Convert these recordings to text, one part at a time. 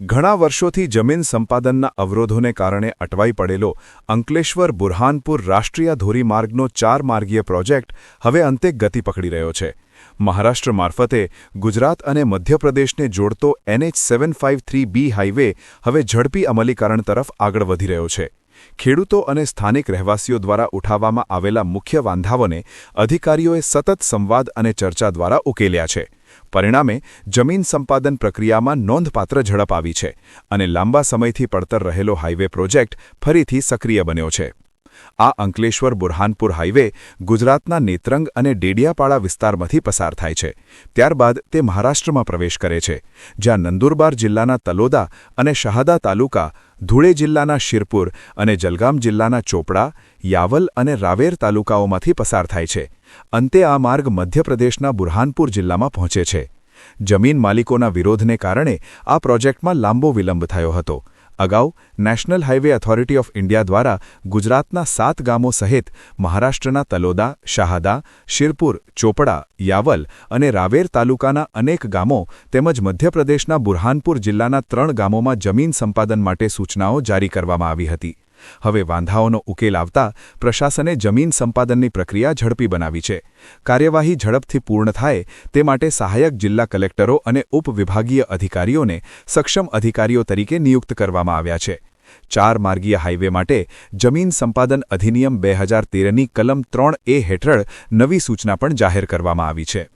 ઘણા વર્ષોથી જમીન સંપાદનના અવરોધોને કારણે અટવાઈ પડેલો અંકલેશ્વર બુરહાનપુર રાષ્ટ્રીય ધોરીમાર્ગનો ચાર માર્ગીય પ્રોજેક્ટ હવે અંતે ગતિ પકડી રહ્યો છે. મહારાષ્ટ્ર મારફતે ગુજરાત અને મધ્યપ્રદેશને જોડતો NH seven five three B highway હવે ઝડપી અમલીકરણ તરફ આગળ વધી રહ્યો છે. ખેડૂતો અને સ્થાનિક રહેવાસીઓ દ્વારા ઉઠાવવામાં આવેલા મુખ્ય વાંધાઓને અધિકારીઓએ સતત સંવાદ અને ચર્ચા દ્વારા ઉકેલ્યા છે. પરિણામે જમીન સંપાદન પ્રક્રિયામાં નોંધપાત્ર ઝડપ આવી છે અને લાંબા સમયથી પડતર રહેલો હાઇવે પ્રોજેક્ટ ફરીથી સક્રિય બન્યો છે. આ અંકલેશ્વર બુરહાનપુર હાઇવે ગુજરાતના નેત્રંગ અને ડેડિયાપાડા વિસ્તારમાંથી પસાર થાય છે. ત્યારબાદ તે મહારાષ્ટ્રમાં પ્રવેશ કરે છે. જ્યાં નંદુરબાર જિલ્લાના તલોદા અને શહાદા તાલુકા, ધુળે જિલ્લાના શિરપુર અને જલગામ જિલ્લાના ચોપડા, યાવલ અને રાવેર તાલુકાઓમાંથી પસાર થાય છે. અંતે આ માર્ગ મધ્યપ્રદેશના બુરહાનપુર જિલ્લામાં પહોંચે છે. જમીન માલિકોના વિરોધને કારણે આ પ્રોજેક્ટમાં લાંબો વિલંબ થયો હતો. અગાઉ national highway authority of India દ્વારા ગુજરાતના સાત ગામો સહિત મહારાષ્ટ્રના તલોદા, શાહદા, શિરપુર, ચોપડા, યાવલ અને રાવેર તાલુકાના અનેક ગામો તેમજ મધ્યપ્રદેશના બુરહાનપુર જિલ્લાના ત્રણ ગામોમાં જમીન સંપાદન માટે સૂચનાઓ જારી કરવામાં આવી હતી. હવે વાંધાઓનો ઉકેલ આવતા પ્રશાસને જમીન સંપાદનની પ્રક્રિયા ઝડપી બનાવી છે. કાર્યવાહી ઝડપથી પૂર્ણ થાય તે માટે સહાયક જિલ્લા કલેક્ટરો અને ઉપવિભાગીય અધિકારીઓને સક્ષમ અધિકારીઓ તરીકે નિયુક્ત કરવામાં આવ્યા છે. ચાર માર્ગીય હાઇવે માટે જમીન સંપાદન અધિનિયમ બે હજાર તેરની કલમ ત્રણ એ હેઠળ નવી સૂચના પણ જાહેર કરવામાં આવી છે.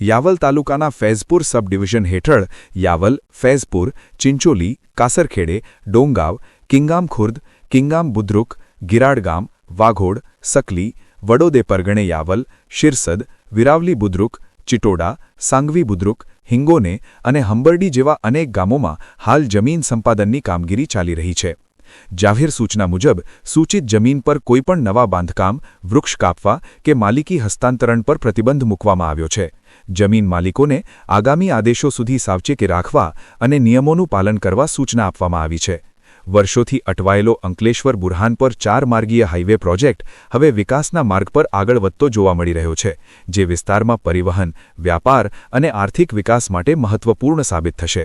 યાવલ તાલુકાના ફૈઝપુર સબ ડિવિઝન હેઠળ યાવલ, ફૈઝપુર, ચિંચોલી, કાસરખેડે, ડોંગાવ કિંગામ ખુર્દ કિંગામ બુદ્રુક, ગિરાડગામ, વાઘોડ, સકલી, વડોદે પરગણે યાવલ, શિરસદ, વિરાવલી બુદ્રુક, ચિટોડા, સાંગવી બુદ્રુક, હિંગોને અને હંબરડી જેવા અનેક ગામોમાં હાલ જમીન સંપાદનની કામગીરી ચાલી રહી છે. જાહેર સૂચના મુજબ, સૂચિત જમીન પર કોઈપણ નવા બાંધકામ, વૃક્ષ કાપવા કે માલિકી હસ્તાંતરણ પર પ્રતિબંધ મૂકવામાં આવ્યો છે. જમીન માલિકોને આગામી આદેશો સુધી સાવચેતી રાખવા અને નિયમોનું પાલન કરવા સૂચના આપવામાં આવી છે. વર્ષોથી અટવાયેલો અંકલેશ્વર બુરહાન પર ચાર માર્ગીય હાઇવે પ્રોજેક્ટ હવે વિકાસના માર્ગ પર આગળ વધતો જોવા મળી રહ્યો છે, જે વિસ્તારમાં પરિવહન, વ્યાપાર અને આર્થિક વિકાસ માટે મહત્વપૂર્ણ સાબિત થશે.